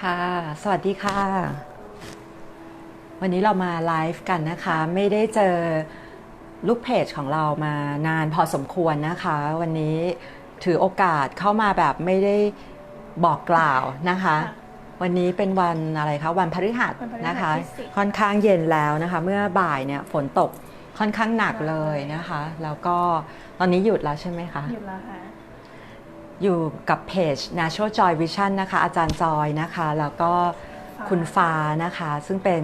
ค่ะ สวัสดีค่ะ วันนี้เรามาไลฟ์กันนะคะ ไม่ได้เจอลูกเพจของเรามานานพอสมควรนะคะ วันนี้ถือโอกาสเข้ามาแบบไม่ได้บอกกล่าวนะคะค่ะวันนี้เป็นวันอะไรคะ วันพฤหัสวันพฤหัสนะคะที่สิบค่อนข้างเย็นแล้วนะคะ เมื่อบ่ายเนี่ยฝนตกค่อนข้างหนักเลยนะคะ แล้วก็ตอนนี้หยุดแล้วใช่ไหมคะ หยุดแล้วค่ะ อยู่กับเพจ Natural Joy Vision นะคะ อาจารย์จอยนะคะ แล้วก็คุณฟ้านะคะ ซึ่งเป็น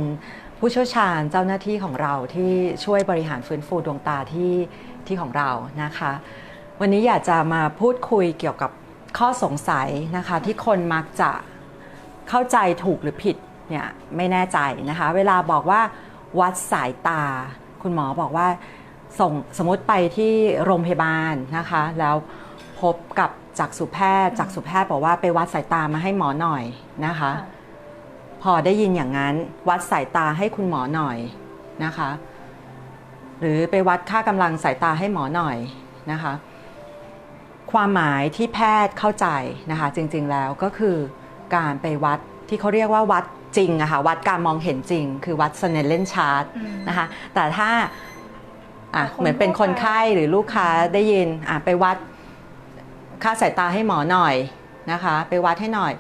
ผู้เชี่ยวชาญเจ้าหน้าที่ของเราที่ช่วยบริหารฟื้นฟูดวงตาที่ที่ของเรานะคะ วันนี้อยากจะมาพูดคุยเกี่ยวกับข้อสงสัยนะคะ ที่คนมักจะเข้าใจถูกหรือผิดเนี่ยไม่แน่ใจนะคะ เวลาบอกว่าวัดสายตา คุณหมอบอกว่าส่งสมมติไปที่โรงพยาบาลนะคะ แล้วพบกับ จักษุแพทย์จักษุแพทย์บอกว่าไปวัดสายตามาให้หมอหน่อยนะคะค่ะพอได้ยินอย่างนั้นวัดสายตาให้คุณหมอหน่อยนะคะ หรือไปวัดค่ากำลังสายตาให้หมอหน่อยนะคะ ความหมายที่แพทย์เข้าใจนะคะจริงๆแล้วก็คือการไปวัดที่เขาเรียกว่าวัดจริงอะค่ะวัดการมองเห็นจริง คือวัด s n e l l e n chart อืมนะคะแต่ถ้าอะแต่คนเหมือนเป็นคนไข้หรือลูกค้าได้ยินอะไปวัด ค่าสายตาให้หมอหน่อยนะคะ ไปวัดให้หน่อย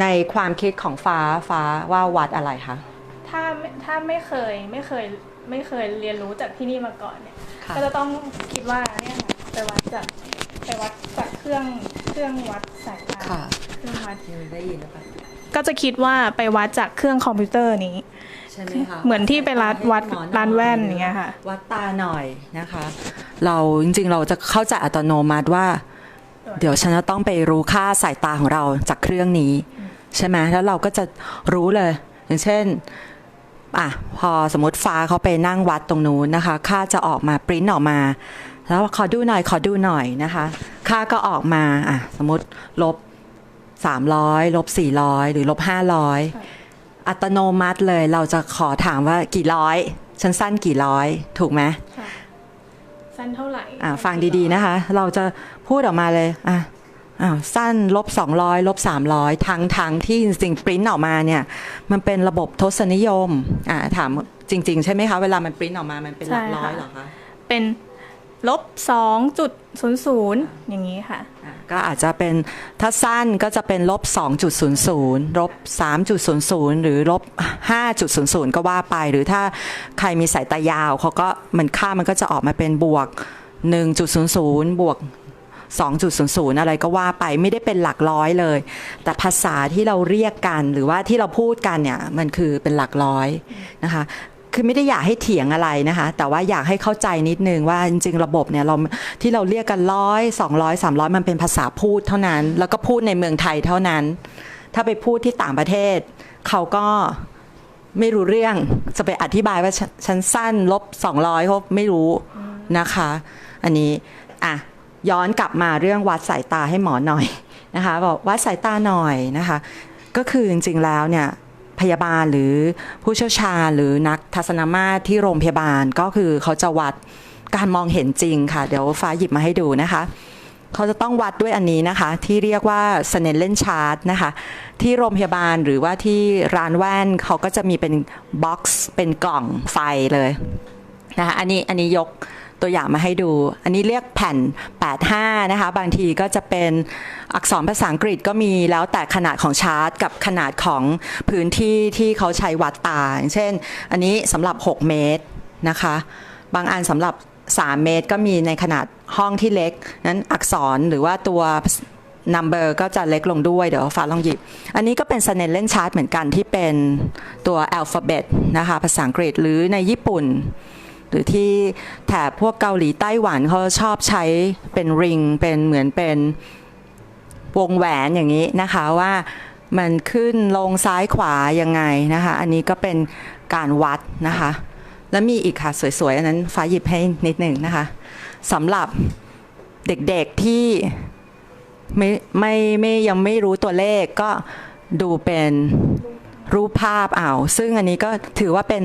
ในความคิดของฟ้าฟ้าว่าวัดอะไรคะถ้าไม่ถ้าไม่เคยไม่เคยไม่เคยเรียนรู้จากที่นี่มาก่อนเนี่ย ค่ะ ก็จะต้องคิดว่าเนี่ยค่ะไปวัดจากไปวัดจากเครื่องเครื่องวัดสายตาค่ะเครื่องวัดได้ยินหรือเปล่าก็จะคิดว่าไปวัดจากเครื่องคอมพิวเตอร์นี้ ใช่ไหมคะเหมือนที่ไปรัดวัดให้หมอหอยร้านแว่นอย่างเงี้ยค่ะ วัดตาหน่อยนะคะ เราจริงๆเราจะเข้าใจอัตโนมัติว่า เดี๋ยวฉันจะต้องไปรู้ค่าสายตาของเราจากเครื่องนี้ ใช่ไหมแล้วเราก็จะรู้เลย อย่างเช่นอะพอสมมติฟ้าเขาไปนั่งวัดตรงนู้นนะคะ ค่าจะออกมาปริ้นออกมา แล้วขอดูหน่อยขอดูหน่อยนะคะ ค่าก็ออกมาอะสมมติลบ300ลบ400หรือลบค่ะ500อัตโนมัติเลยเราจะขอถามว่ากี่ร้อยฉันสั้นกี่ร้อย ถูกไหมค่ะสั้นเท่าไหร่อะฟังดีๆนะคะ เราจะ พูดออกมาเลยอะอ้าวสั้นลบ200ลบ300 ทั้งทั้งที่จริงๆปริ้นออกมาเนี่ย มันเป็นระบบทศนิยมอะถามจริง ๆ ใช่ไหมคะ เวลามันปริ้นออกมามันเป็นหลักร้อยเหรอคะ เป็นลบสองจุดศูนย์ศูนย์อย่างนี้ค่ะอะ ก็อาจจะเป็นถ้าสั้นก็จะเป็นลบ2.00ลบ3.00 หรือลบ5.00 ก็ว่าไป หรือถ้าใครมีสายตายาวเขาก็มันค่ามันก็จะออกมาเป็นบวก 1.00 บวก 2.00 อะไรก็ว่าไปไม่ได้เป็นหลักร้อยเลย แต่ภาษาที่เราเรียกกันหรือว่าที่เราพูดกันเนี่ยมันคือเป็นหลักร้อยนะคะคือไม่ได้อยากให้เถียงอะไรนะคะแต่ว่าอยากให้เข้าใจนิดนึงว่าจริงๆ ระบบเนี่ยเราที่เราเรียกกันร้อยสองร้อยสามร้อยมันเป็นภาษาพูดเท่านั้น แล้วก็พูดในเมืองไทยเท่านั้น ถ้าไปพูดที่ต่างประเทศ เขาก็ไม่รู้เรื่องจะไปอธิบายว่าฉ,ฉันสั้นลบสองร้อยเขาไม่รู้นะคะ อันนี้อะ ย้อนกลับมาเรื่องวัดสายตาให้หมอหน่อยนะคะบอกวัดสายตาหน่อยนะคะ ก็คือจริงๆแล้วเนี่ยพยาบาลหรือผู้เชี่ยวชาญหรือนักทัศนมาตรที่โรงพยาบาลก็คือเขาจะวัดการมองเห็นจริงค่ะ เดี๋ยวฟ้าหยิบมาให้ดูนะคะ เขาจะต้องวัดด้วยอันนี้นะคะ ที่เรียกว่า s n e l l e n chart นะคะ ที่โรงพยาบาลหรือว่าที่ร้านแว่นเขาก็จะมีเป็นบ็อกซ์เป็นกล่องไฟเลยนะคะอันนี้อันนี้ยก ตัวอย่างมาให้ดู อันนี้เรียกแผ่น 85 นะคะ บางทีก็จะเป็นอักษรภาษาอังกฤษก็มีแล้วแต่ขนาดของชาร์ตกับขนาดของพื้นที่ที่เขาใช้วัดตาอย่างเช่น อันนี้สำหรับ 6 เมตรนะคะ บางอันสำหรับ 3 เมตรก็มีในขนาดห้องที่เล็ก นั้นอักษรหรือว่าตัว number ก็จะเล็กลงด้วยเดี๋ยวฟ้าลองหยิบ อันนี้ก็เป็น s n e l l e n chart เหมือนกันที่เป็นตัว alphabet นะคะภาษาอังกฤษหรือในญี่ปุ่น หรือที่แถบพวกเกาหลีไต้หวันเขาชอบใช้เป็นริงเป็นเหมือนเป็นวงแหวนอย่างนี้นะคะว่ามันขึ้นลงซ้ายขวายังไงนะคะ อันนี้ก็เป็นการวัดนะคะ แล้วมีอีกค่ะ สวยๆ อันนั้นฟ้าหยิบให้นิดหนึ่งนะคะสำหรับเด็กๆที่ไม่ไม่ไม่ยังไม่รู้ตัวเลขก็ดูเป็นรูปภาพเอาซึ่งอันนี้ก็ถือว่าเป็น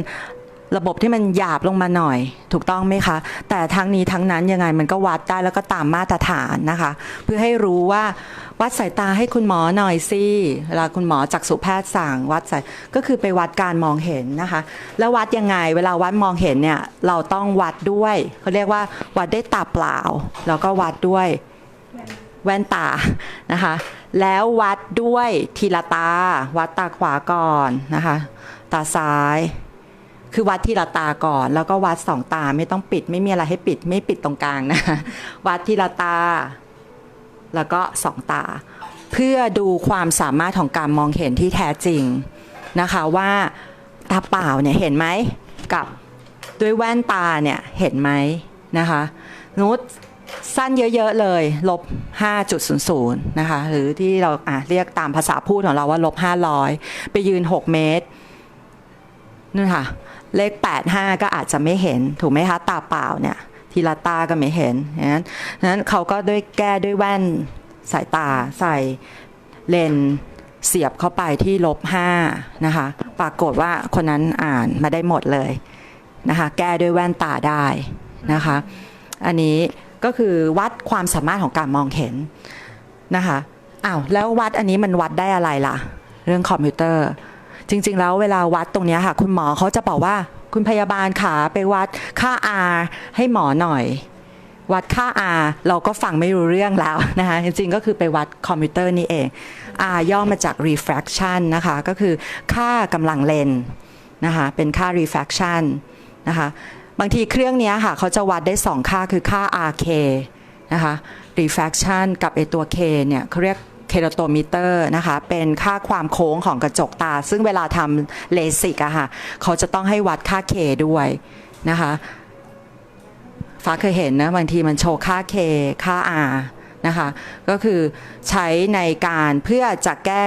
ระบบที่มันหยาบลงมาหน่อย ถูกต้องไหมคะ แต่ทั้งนี้ทั้งนั้นยังไงมันก็วัดได้แล้วก็ตามมาตรฐานนะคะ เพื่อให้รู้ว่าวัดสายตาให้คุณหมอหน่อยสิเวลาคุณหมอจักษุแพทย์สั่งวัดสายก็คือไปวัดการมองเห็นนะคะ แล้ววัดยังไง เวลาวัดมองเห็นเนี่ยเราต้องวัดด้วยเขาเรียกว่าวัดได้ตาเปล่า แล้วก็วัดด้วยแว่นตานะคะ แล้ววัดด้วยทีละตา วัดตาขวาก่อนนะคะ ตาซ้าย คือวัดทีละตาก่อน แล้วก็วัดสองตาไม่ต้องปิด ไม่มีอะไรให้ปิด ไม่ปิดตรงกลางนะ วัดทีละตา แล้วก็สองตา เพื่อดูความสามารถของการมองเห็นที่แท้จริงนะคะว่าตาเปล่าเนี่ยเห็นไหมกับด้วยแว่นตาเนี่ยเห็นไหมนะคะนุชสั้นเยอะๆเลยลบ 5.00 นะคะ หรือที่เราอะเรียกตามภาษาพูดของเราว่าลบ 500 ไปยืน 6 เมตรนู่นค่ะ เลข 85 ก็อาจจะไม่เห็นถูกไหมคะ ตาเปล่าเนี่ยทีละตาก็ไม่เห็นนั้นนั้นเขาก็ด้วยแก้ด้วยแว่นสายตาใส่เลนส์เสียบเข้าไปที่ลบ5นะคะ ปรากฏว่าคนนั้นอ่านมาได้หมดเลยนะคะ แก้ด้วยแว่นตาได้นะคะ อันนี้ก็คือวัดความสามารถของการมองเห็นนะคะอ้าวแล้ววัดอันนี้มันวัดได้อะไรล่ะ เรื่องคอมพิวเตอร์ จริง ๆ แล้วเวลาวัดตรงนี้ค่ะ คุณหมอเขาจะบอกว่าคุณพยาบาลขาไปวัดค่า R ให้หมอหน่อย วัดค่า R เราก็ฟังไม่รู้เรื่องแล้วนะคะ จริง ๆ ก็คือไปวัดคอมพิวเตอร์นี่เอง R ย่อมาจาก refraction นะคะ ก็คือค่ากำลังเลนนะคะ เป็นค่า refraction นะคะบางทีเครื่องนี้ค่ะเขาจะวัดได้ 2 ค่าคือค่า RK นะคะ refraction กับไอตัว K เนี่ยเขาเรียก เคโรโตมิเตอร์นะคะ เป็นค่าความโค้งของกระจกตา ซึ่งเวลาทำเลสิกอะค่ะ เขาจะต้องให้วัดค่า K ด้วยนะคะ ฟ้าเคยเห็นนะ บางทีมันโชว์ค่า K ค่า R นะคะ ก็คือใช้ในการเพื่อจะแก้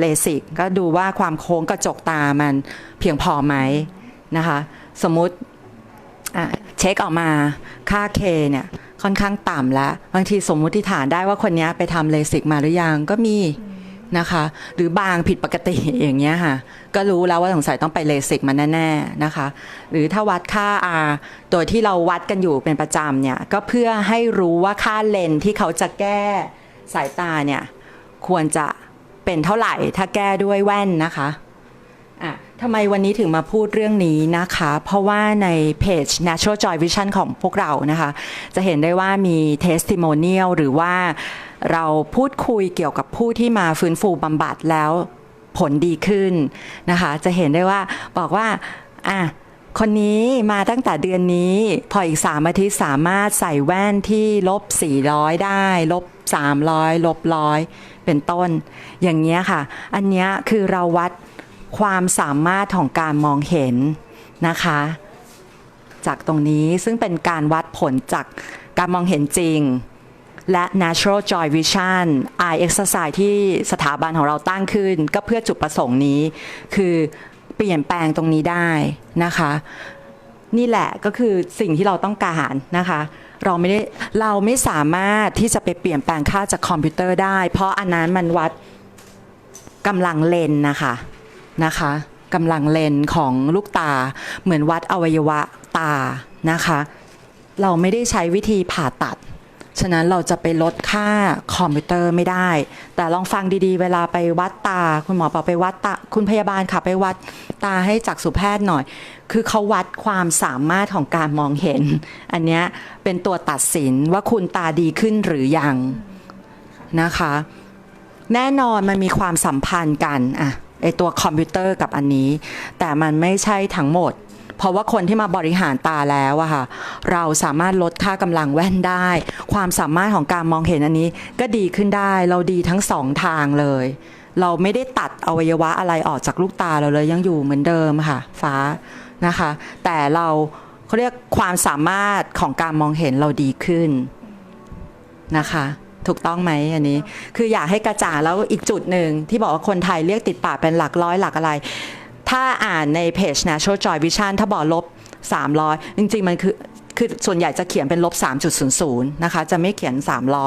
เลสิก ก็ดูว่าความโค้งกระจกตามันเพียงพอไหมนะคะ สมมติเช็คออกมาค่า K เนี่ย ค่อนข้างต่ำแล้ว บางทีสมมุติฐานได้ว่าคนนี้ไปทำเลสิกมาหรือยังก็มีนะคะ หรือบางผิดปกติอย่างเงี้ยค่ะ ก็รู้แล้วว่าสงสัยต้องไปเลสิกมาแน่ ๆนะคะ หรือถ้าวัดค่า R โดยที่เราวัดกันอยู่เป็นประจำเนี่ย ก็เพื่อให้รู้ว่าค่าเลนส์ที่เขาจะแก้สายตาเนี่ย ควรจะเป็นเท่าไหร่ถ้าแก้ด้วยแว่นนะคะอะ ทำไมวันนี้ถึงมาพูดเรื่องนี้นะคะ เพราะว่าในเพจ Natural Joy Vision ของพวกเรานะคะ จะเห็นได้ว่ามี testimonial หรือว่าเราพูดคุยเกี่ยวกับผู้ที่มาฟื้นฟูบำบัดแล้วผลดีขึ้นนะคะ จะเห็นได้ว่าบอกว่าอะคนนี้มาตั้งแต่เดือนนี้ พออีก 3 อาทิตย์สามารถใส่แว่นที่ลบ 400 ได้ ลบ 300 ลบร้อยเป็นต้น อย่างเงี้ยค่ะ อันเนี้ยคือเราวัด ความสามารถของการมองเห็นนะคะ จากตรงนี้ซึ่งเป็นการวัดผลจากการมองเห็นจริง และ Natural Joy Vision Eye Exercise ที่สถาบันของเราตั้งขึ้น ก็เพื่อจุดประสงค์นี้ คือเปลี่ยนแปลงตรงนี้ได้นะคะ นี่แหละก็คือสิ่งที่เราต้องการนะคะเราไม่ได้เราไม่สามารถที่จะไปเปลี่ยนแปลงค่าจากคอมพิวเตอร์ได้ เพราะอันนั้นมันวัดกำลังเลนนะคะ นะคะกำลังเลนของลูกตา เหมือนวัดอวัยวะตานะคะ เราไม่ได้ใช้วิธีผ่าตัด ฉะนั้นเราจะไปลดค่าคอมพิวเตอร์ไม่ได้ แต่ลองฟังดีๆ เวลาไปวัดตา คุณหมอบอกไปวัดตา คุณพยาบาลค่ะไปวัดตาให้จักษุแพทย์หน่อย คือเขาวัดความสามารถของการมองเห็น อันนี้เป็นตัวตัดสินว่าคุณตาดีขึ้นหรือยังนะคะ แน่นอนมันมีความสัมพันธ์กันอะ ไอตัวคอมพิวเตอร์กับอันนี้ แต่มันไม่ใช่ทั้งหมด เพราะว่าคนที่มาบริหารตาแล้วอะค่ะ เราสามารถลดค่ากำลังแว่นได้ ความสามารถของการมองเห็นอันนี้ก็ดีขึ้นได้ เราดีทั้งสองทางเลย เราไม่ได้ตัดอวัยวะอะไรออกจากลูกตาเราเลยยังอยู่เหมือนเดิมค่ะ ฟ้านะคะ แต่เราเขาเรียกความสามารถของการมองเห็นเราดีขึ้นนะคะ ถูกต้องไหมอันนี้ คืออยากให้กระจ่างแล้วอีกจุดหนึ่งที่บอกว่าคนไทยเรียกติดปากเป็นหลักร้อยหลักอะไร ถ้าอ่านในเพจ Natural Joy Vision ถ้าบอกลบ 300 จริงๆ มันคือคือส่วนใหญ่จะเขียนเป็นลบ 3.00 นะคะ จะไม่เขียน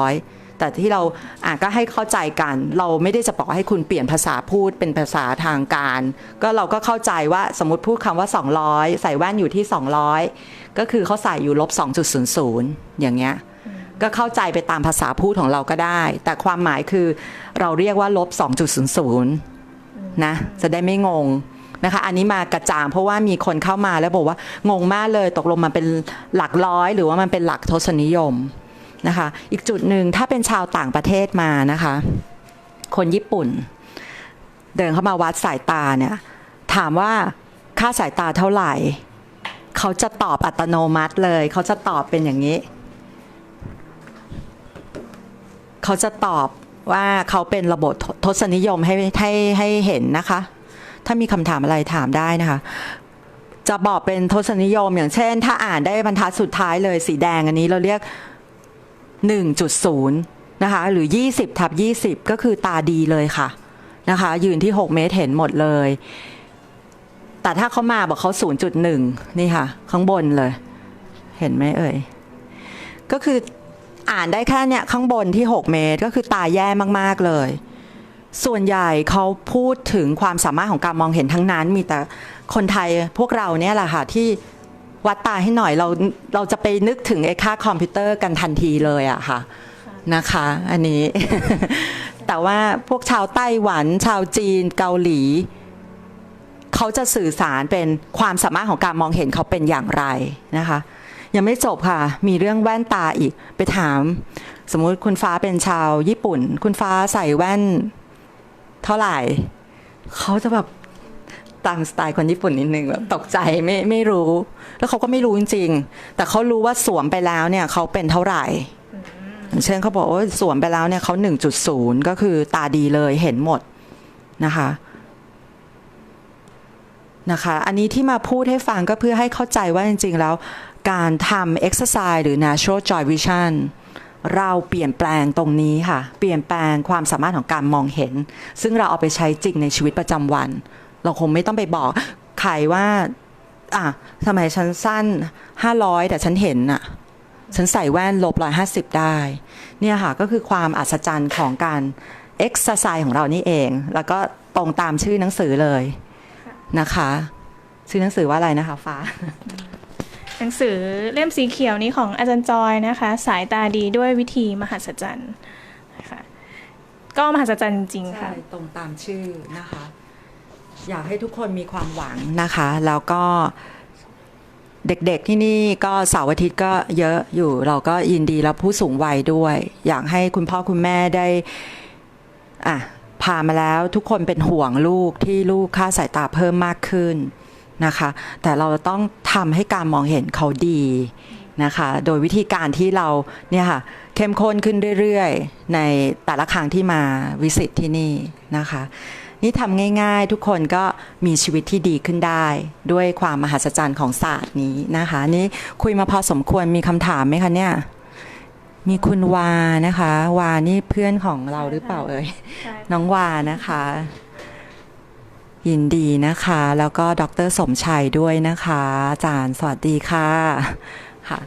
300 แต่ที่เราอะก็ให้เข้าใจกัน เราไม่ได้จะบอกให้คุณเปลี่ยนภาษาพูดเป็นภาษาทางการ ก็เราก็เข้าใจว่าสมมติพูดคำว่า 200 ใส่แว่นอยู่ที่ 200 ก็คือเขาใส่อยู่ลบ 2.00 อย่างเงี้ย ก็เข้าใจไปตามภาษาพูดของเราก็ได้ แต่ความหมายคือเราเรียกว่าลบ 2.00 นะ จะได้ไม่งงนะคะ อันนี้มากระจ่างเพราะว่ามีคนเข้ามาแล้วบอกว่างงมากเลยตกลงมันเป็นหลักร้อย หรือว่ามันเป็นหลักทศนิยมนะคะ อีกจุดหนึ่งถ้าเป็นชาวต่างประเทศมานะคะ คนญี่ปุ่น เดินเข้ามาวัดสายตาเนี่ยถามว่าค่าสายตาเท่าไหร่ เขาจะตอบอัตโนมัติเลย เขาจะตอบเป็นอย่างนี้ เขาจะตอบว่าเขาเป็นระบบทศนิยมให้ให้ให้เห็นนะคะ ถ้ามีคำถามอะไรถามได้นะคะ จะบอกเป็นทศนิยมอย่างเช่น ถ้าอ่านได้บรรทัดสุดท้ายเลยสีแดงอันนี้เราเรียก 1.0 นะคะ หรือ 20ทับ20 ก็คือตาดีเลยค่ะนะคะ ยืนที่ 6 เมตรเห็นหมดเลย แต่ถ้าเขามาบอกเขา 0.1 นี่ค่ะ ข้างบนเลย เห็นไหมเอ่ย ก็คือ อ่านได้แค่เนี่ยข้างบนที่ 6 เมตรก็คือตาแย่มากๆเลย ส่วนใหญ่เขาพูดถึงความสามารถของการมองเห็นทั้งนั้น มีแต่คนไทยพวกเราเนี่ยแหละค่ะที่วัดตาให้หน่อยเราเราจะไปนึกถึงไอ้ค่าคอมพิวเตอร์กันทันทีเลยอะค่ะนะคะ อันนี้ แต่ว่าพวกชาวไต้หวัน ชาวจีนเกาหลี เขาจะสื่อสารเป็นความสามารถของการมองเห็นเขาเป็นอย่างไรนะคะ ยังไม่จบค่ะ มีเรื่องแว่นตาอีก ไปถาม สมมุติคุณฟ้าเป็นชาวญี่ปุ่น คุณฟ้าใส่แว่น เท่าไหร่ เขาจะแบบตามสไตล์คนญี่ปุ่นนิดนึงแบบตกใจไม่ไม่รู้ แล้วเขาก็ไม่รู้จริงๆ แต่เขารู้ว่าสวมไปแล้วเนี่ยเขาเป็นเท่าไหร่เช่นเขาบอกว่าสวมไปแล้วเนี่ยเขา1.0ก็คือตาดีเลยเห็นหมดนะคะนะคะ อันนี้ที่มาพูดให้ฟังก็เพื่อให้เข้าใจว่าจริง ๆ แล้ว การทำ exercise หรือ natural joy vision เราเปลี่ยนแปลงตรงนี้ค่ะ เปลี่ยนแปลงความสามารถของการมองเห็น ซึ่งเราเอาไปใช้จริงในชีวิตประจำวัน เราคงไม่ต้องไปบอกใครว่า อะทำไมฉันสั้น 500 แต่ฉันเห็นน่ะฉันใส่แว่นลบ150ได้ เนี่ยค่ะ ก็คือความอัศจรรย์ของการเอ็กซ์ไซส์ของเรานี่เอง แล้วก็ตรงตามชื่อหนังสือเลยนะคะ ชื่อหนังสือว่าอะไรนะคะฟ้า หนังสือเล่มสีเขียวนี้ของอาจารย์จอยนะคะ สายตาดีด้วยวิธีมหัศจรรย์นะคะก็มหัศจรรย์จริงค่ะ ตรงตามชื่อนะคะ อยากให้ทุกคนมีความหวังนะคะ แล้วก็เด็กๆที่นี่ก็เสาร์อาทิตย์ก็เยอะอยู่เราก็ยินดีแล้วผู้สูงวัยด้วย อยากให้คุณพ่อคุณแม่ได้อะพามาแล้วทุกคนเป็นห่วงลูกที่ลูกค่าสายตาเพิ่มมากขึ้น นะคะ แต่เราต้องทำให้การมองเห็นเขาดีนะคะ โดยวิธีการที่เราเนี่ยค่ะเข้มข้นขึ้นเรื่อยๆ ในแต่ละครั้งที่มาวิสิตที่นี่นะคะ นี่ทำง่ายๆ ทุกคนก็มีชีวิตที่ดีขึ้นได้ ด้วยความมหัศจรรย์ของศาสตร์นี้นะคะ นี่คุยมาพอสมควรมีคำถามไหมคะเนี่ยมีคุณวานะคะ วานี่เพื่อนของเราหรือเปล่าเอ่ยใช่น้องวานะคะ ยินดีนะคะ แล้วก็ดรสมชัยด้วยนะคะ อาจารย์สวัสดีค่ะค่ะ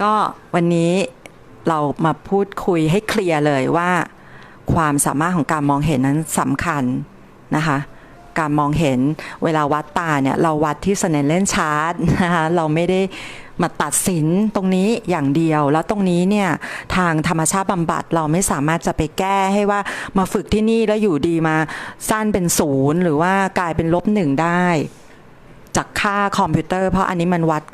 ก็วันนี้เรามาพูดคุยให้เคลียร์เลยว่า ความสามารถของการมองเห็นนั้นสำคัญนะคะการมองเห็นเวลาวัดตาเนี่ย เราวัดที่สแนนเลนชาร์ตนะคะเราไม่ได้ มาตัดสินตรงนี้อย่างเดียว แล้วตรงนี้เนี่ยทางธรรมชาติบำบัดเราไม่สามารถจะไปแก้ให้ว่ามาฝึกที่นี่แล้วอยู่ดีมาสั้นเป็นศูนย์หรือว่ากลายเป็นลบหนึ่งได้ จากค่าคอมพิวเตอร์ เพราะอันนี้มันวัด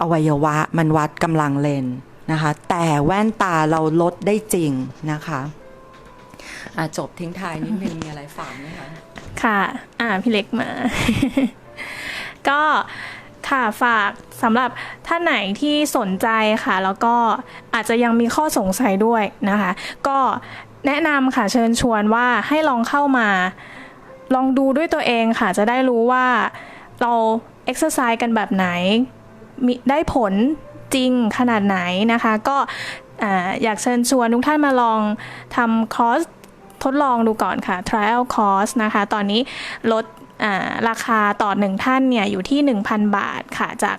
อวัยวะ มันวัดกำลังเลนนะคะ แต่แว่นตาเราลดได้จริงนะคะะจบทิ้งท้ายนิดนึงมีอะไรฝากไหมคะ ค่ะ อ่าพี่เล็กมา ก็ ค่ะฝากสำหรับท่านไหนที่สนใจค่ะ แล้วก็อาจจะยังมีข้อสงสัยด้วยนะคะ ก็แนะนำค่ะเชิญชวนว่าให้ลองเข้ามาลองดูด้วยตัวเองค่ะ จะได้รู้ว่าเราเอ็กซ์ไซส์กันแบบไหนมีได้ผลจริงขนาดไหนนะคะ ก็อ่าอยากเชิญชวนทุกท่านมาลองทำคอร์สทดลองดูก่อนค่ะ trial course นะคะ ตอนนี้ลด ราคาต่อหนึ่งท่านเนี่ยอยู่ที่ 1,000 บาทค่ะจาก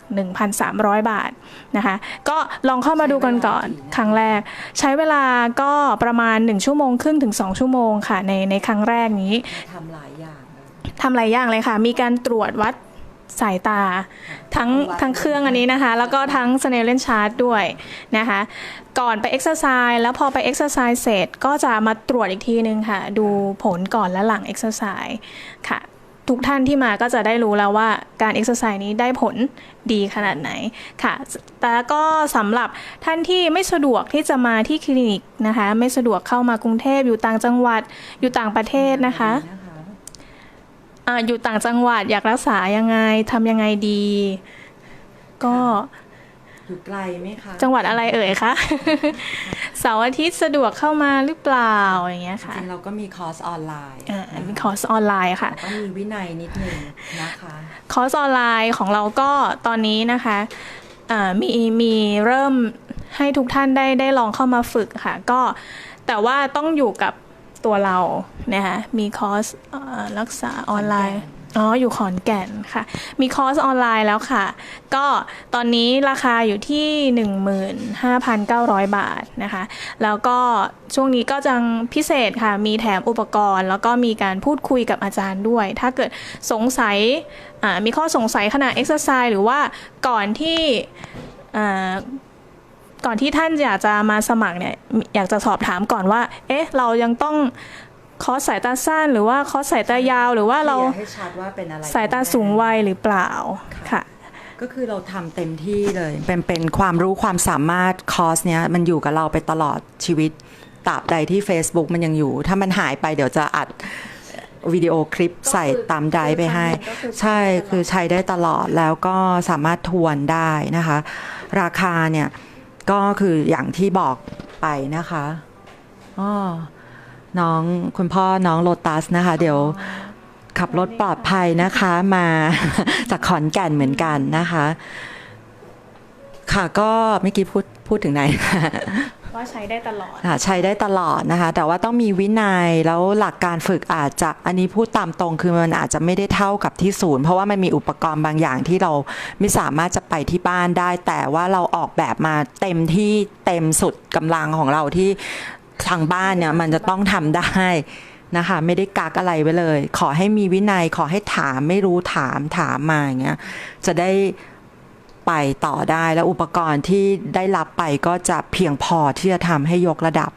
1,300 บาทนะคะ ก็ลองเข้ามาดูกันก่อนครั้งแรก ใช้เวลาก็ประมาณ 1 ชั่วโมงครึ่งถึง 2 ชั่วโมงค่ะในในครั้งแรกนี้ทำหลายอย่างเลยทำหลายอย่างเลยค่ะ มีการตรวจวัดสายตาทั้งวัดทั้งเครื่องอันนี้นะคะ แล้วก็ทั้งสเนลเลนชาร์ตด้วยนะคะ ก่อนไปเอ็กซ์ไซส์แล้วพอไปเอ็กซ์ไซส์เสร็จก็จะมาตรวจอีกทีนึงค่ะ ดูผลก่อนและหลังเอ็กซ์ไซส์ค่ะ ทุกท่านที่มาก็จะได้รู้แล้วว่าการเอ็กซ์ไซส์นี้ได้ผลดีขนาดไหนค่ะ แต่ก็สำหรับท่านที่ไม่สะดวกที่จะมาที่คลินิกนะคะ ไม่สะดวกเข้ามากรุงเทพอยู่ต่างจังหวัดอยู่ต่างประเทศนะคะอ่าอยู่ต่างจังหวัดอยากรักษายังไงทำยังไงดี ก็อยู่ไกลไหมคะ จังหวัดอะไรเอ่ยคะ เสาร์อาทิตย์สะดวกเข้ามาหรือเปล่าอย่างเงี้ยจค่ะริงๆเราก็มีคอร์สออนไลน์อ่ามีคอร์สออนไลน์ค่ะต้องมีวินัยนิดนึงนะคะคอร์สออนไลน์ของเราก็ตอนนี้นะคะอ่ามีมีเริ่มให้ทุกท่านได้ได้ลองเข้ามาฝึกค่ะ ก็แต่ว่าต้องอยู่กับตัวเรานะคะมีคอร์สเอ่อรักษาออนไลน์ อ๋อ อยู่ขอนแก่นค่ะ มีคอร์สออนไลน์แล้วค่ะ ก็ตอนนี้ราคาอยู่ที่ 15,900 บาทนะคะ แล้วก็ช่วงนี้ก็จังพิเศษค่ะ มีแถมอุปกรณ์ แล้วก็มีการพูดคุยกับอาจารย์ด้วย ถ้าเกิดสงสัยมีข้อสงสัยขณะเอ็กซ์ไซส์หรือว่าก่อนที่ก่อนที่ท่านอยากจะมาสมัครเนี่ย อยากจะสอบถามก่อนว่า เอ๊ะ เรายังต้อง คอร์สสายตาสั้นหรือว่าคอร์สสายตายาวหรือว่าเราคลียให้ชัดว่าเป็นอะไรสายตาสูงวัยหรือเปล่าค่ะ ก็คือเราทำเต็มที่เลยเป็นเป็นความรู้ความสามารถคอร์สเนี้ยมันอยู่กับเราไปตลอดชีวิตตราบใดที่ Facebook มันยังอยู่ ถ้ามันหายไปเดี๋ยวจะอัดวิดีโอคลิปใส่ตามไดรฟ์ไปให้ก็คือใช่คือใช้ได้ตลอดแล้วก็สามารถทวนได้นะคะ ราคาเนี่ย ก็คืออย่างที่บอกไปนะคะอ้อ น้องคุณพ่อน้องโลตัสนะคะ เดี๋ยวขับรถปลอดภัยนะคะมาจากขอนแก่นเหมือนกันนะคะ ค่ะก็เมื่อกี้พูดพูดถึงไหนว่าใช้ได้ตลอดค่ะใช้ได้ตลอดนะคะ แต่ว่าต้องมีวินัยแล้วหลักการฝึกอาจจะอันนี้พูดตามตรงคือมันอาจจะไม่ได้เท่ากับที่ศูนย์ เพราะว่ามันมีอุปกรณ์บางอย่างที่เราไม่สามารถจะไปที่บ้านได้ แต่ว่าเราออกแบบมาเต็มที่เต็มสุดกำลังของเราที่ ทางบ้านเนี่ยมันจะต้องทำได้นะคะไม่ได้กักอะไรไว้เลย ขอให้มีวินัยขอให้ถามไม่รู้ถามถามมาอย่างเงี้ยจะได้ไปต่อได้แล้วอุปกรณ์ที่ได้รับไปก็จะเพียงพอที่จะทำให้ยกระดับ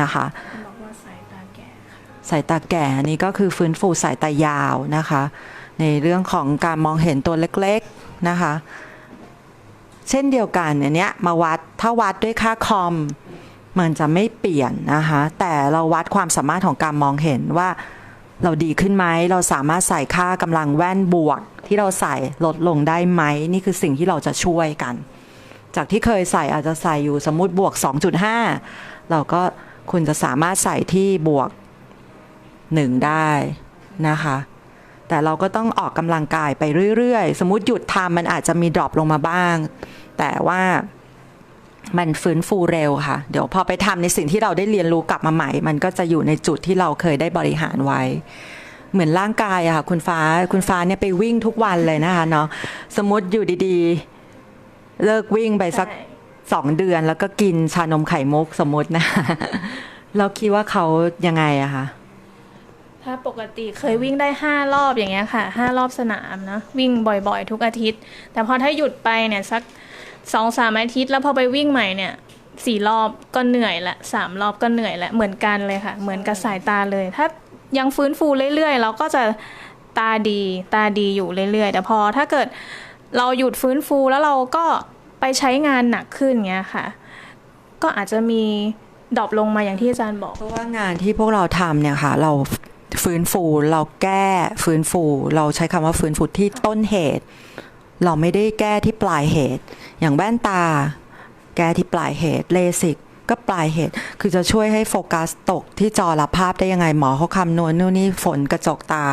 นะคะบอกว่าสายตาแก่ค่ะสายตาแก่นี่ก็คือฟื้นฟูสายตายาวนะคะ ในเรื่องของการมองเห็นตัวเล็กๆนะคะ เช่นเดียวกันอันเนี้ยมาวัดถ้าวัดด้วยค่าคอม มันจะไม่เปลี่ยนนะคะ แต่เราวัดความสามารถของการมองเห็นว่าเราดีขึ้นไหม เราสามารถใส่ค่ากำลังแว่นบวก ที่เราใส่ลดลงได้ไหม นี่คือสิ่งที่เราจะช่วยกัน จากที่เคยใส่อาจจะใส่อยู่สมมติบวก 2.5 เราก็คุณจะสามารถใส่ที่บวก 1 ได้นะคะ แต่เราก็ต้องออกกำลังกายไปเรื่อย ๆ สมมติหยุดทำมันอาจจะมีดรอปลงมาบ้าง แต่ว่า มันฟื้นฟูเร็วค่ะ เดี๋ยวพอไปทำในสิ่งที่เราได้เรียนรู้กลับมาใหม่ มันก็จะอยู่ในจุดที่เราเคยได้บริหารไว้ เหมือนร่างกายอะค่ะ คุณฟ้าคุณฟ้าเนี่ยไปวิ่งทุกวันเลยนะคะเนาะสมมติอยู่ดีๆ เลิกวิ่งไปสักใช่สองเดือน แล้วก็กินชานมไข่มุกสมมตินะ เราคิดว่าเขายังไงอะคะถ้าปกติเคยวิ่งได้ห้ารอบอย่างเงี้ยค่ะห้ารอบสนามนะวิ่งบ่อยๆ ทุกอาทิตย์ แต่พอถ้าหยุดไปเนี่ยสัก สองสามอาทิตย์แล้วพอไปวิ่งใหม่เนี่ยสี่รอบก็เหนื่อยละสามรอบก็เหนื่อยละเหมือนกันเลยค่ะ เหมือนกับสายตาเลย ถ้ายังฟื้นฟูเรื่อยๆ เราก็จะตาดีตาดีอยู่เรื่อยๆ แต่พอถ้าเกิดเราหยุดฟื้นฟูแล้วเราก็ไปใช้งานหนักขึ้นเงี้ยค่ะ ก็อาจจะมีดรอปลงมาอย่างที่อาจารย์บอก เพราะว่างานที่พวกเราทำเนี่ยค่ะ เราฟื้นฟูเราแก้ฟื้นฟู เราใช้คำว่าฟื้นฟูที่ต้นเหตุ เราไม่ได้แก้ที่ปลายเหตุ อย่างแว่นตา แก้ที่ปลายเหตุเลสิกก็ปลายเหตุ คือจะช่วยให้โฟกัสตกที่จอรับภาพได้ยังไงหมอเขาคำนวณนู่นนี่ฝนกระจกตา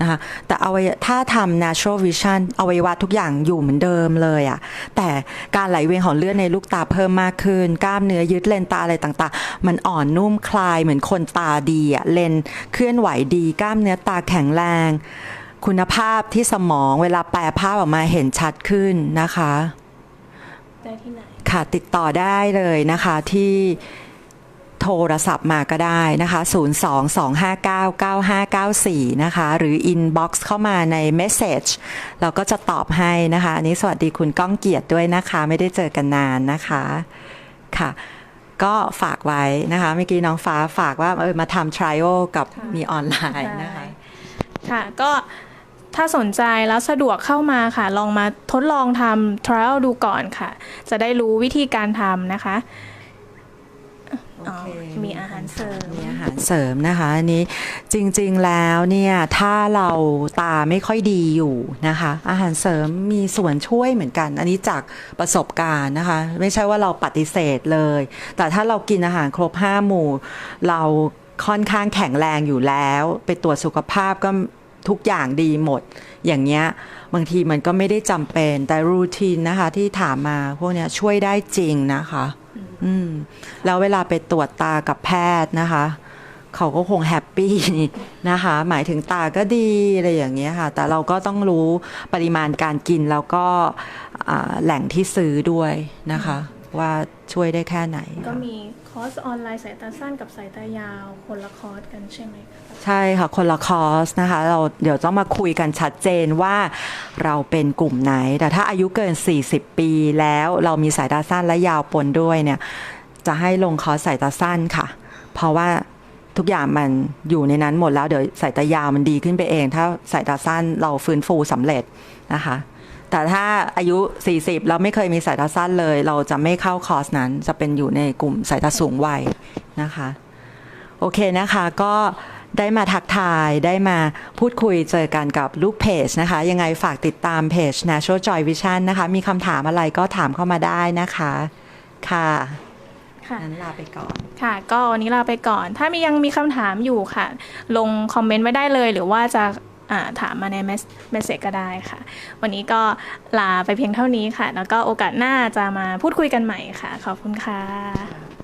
นะคะ แต่เอาไว้ถ้าทำ natural vision อวัยวะทุกอย่างอยู่เหมือนเดิมเลยอะแต่การไหลเวียนของเลือดในลูกตาเพิ่มมากขึ้น กล้ามเนื้อยึดเลนตาอะไรต่างๆ มันอ่อนนุ่มคลายเหมือนคนตาดีอะเลนเคลื่อนไหวดี กล้ามเนื้อตาแข็งแรง คุณภาพที่สมองเวลาแปลภาพออกมาเห็นชัดขึ้นนะคะ ได้ที่ไหน ค่ะติดต่อได้เลยนะคะที่โทรศัพท์มาก็ได้นะคะ 022599594 นะคะ หรือ inbox เข้ามาใน message เราก็จะตอบให้นะคะ อันนี้สวัสดีคุณก้องเกียรติด้วยนะคะ ไม่ได้เจอกันนานนะคะ ค่ะ ก็ฝากไว้นะคะ เมื่อกี้น้องฟ้าฝากว่าเออมาทำ trial กับค่ะมีออนไลน์นะคะ ค่ะก็ ถ้าสนใจแล้วสะดวกเข้ามาค่ะ ลองมาทดลองทำ trial ดูก่อนค่ะ จะได้รู้วิธีการทำนะคะอ๋อโอเคมีอาหารเสริม มีอาหารเสริมนะคะอันนี้จริงๆแล้วเนี่ยถ้าเราตาไม่ค่อยดีอยู่นะคะ อาหารเสริมมีส่วนช่วยเหมือนกัน อันนี้จากประสบการณ์นะคะ ไม่ใช่ว่าเราปฏิเสธเลย แต่ถ้าเรากินอาหารครบห้าหมู่ เราค่อนข้างแข็งแรงอยู่แล้ว ไปตรวจสุขภาพก็ ทุกอย่างดีหมด อย่างเงี้ยบางทีมันก็ไม่ได้จำเป็นแต่รูทีนนะคะ ที่ถามมาพวกเนี้ยช่วยได้จริงนะคะ อืมแล้วเวลาไปตรวจตากับแพทย์นะคะ เขาก็คงแฮปปี้นะคะ หมายถึงตาก็ดีอะไรอย่างเงี้ยค่ะ แต่เราก็ต้องรู้ปริมาณการกินแล้วก็อ่าแหล่งที่ซื้อด้วยนะคะ ว่าช่วยได้แค่ไหน ก็ค่ะมีคอร์สออนไลน์สายตาสั้นกับสายตายาวคนละคอร์สกันใช่ไหมคะใช่ค่ะ คนละคอร์สนะคะ เราเดี๋ยวต้องมาคุยกันชัดเจนว่าเราเป็นกลุ่มไหน แต่ถ้าอายุเกิน 40 ปีแล้วเรามีสายตาสั้นและยาวปนด้วยเนี่ย จะให้ลงคอร์สสายตาสั้นค่ะ เพราะว่าทุกอย่างมันอยู่ในนั้นหมดแล้วเดี๋ยวสายตายาวมันดีขึ้นไปเอง ถ้าสายตาสั้นเราฟื้นฟูสำเร็จนะคะ แต่ถ้าอายุ 40 เราไม่เคยมีสายตาสั้นเลย เราจะไม่เข้าคอร์สนั้น จะเป็นอยู่ในกลุ่มสายตาสูงวัยนะคะ โอเคนะคะก็ได้มาทักทายได้มาพูดคุยเจอกันกับลูกเพจนะคะ ยังไงฝากติดตามเพจ Natural Joy Vision นะคะ มีคำถามอะไรก็ถามเข้ามาได้นะคะ ค่ะค่ะนั้นลาไปก่อน ค่ะ ก็วันนี้ลาไปก่อน ถ้ามียังมีคำถามอยู่ค่ะ ลงคอมเมนต์ไว้ได้เลย หรือว่าจะอ่า ถามมาในเมสเซจก็ได้ค่ะ วันนี้ก็ลาไปเพียงเท่านี้ค่ะ แล้วก็โอกาสหน้าจะมาพูดคุยกันใหม่ค่ะ ขอบคุณค่ะ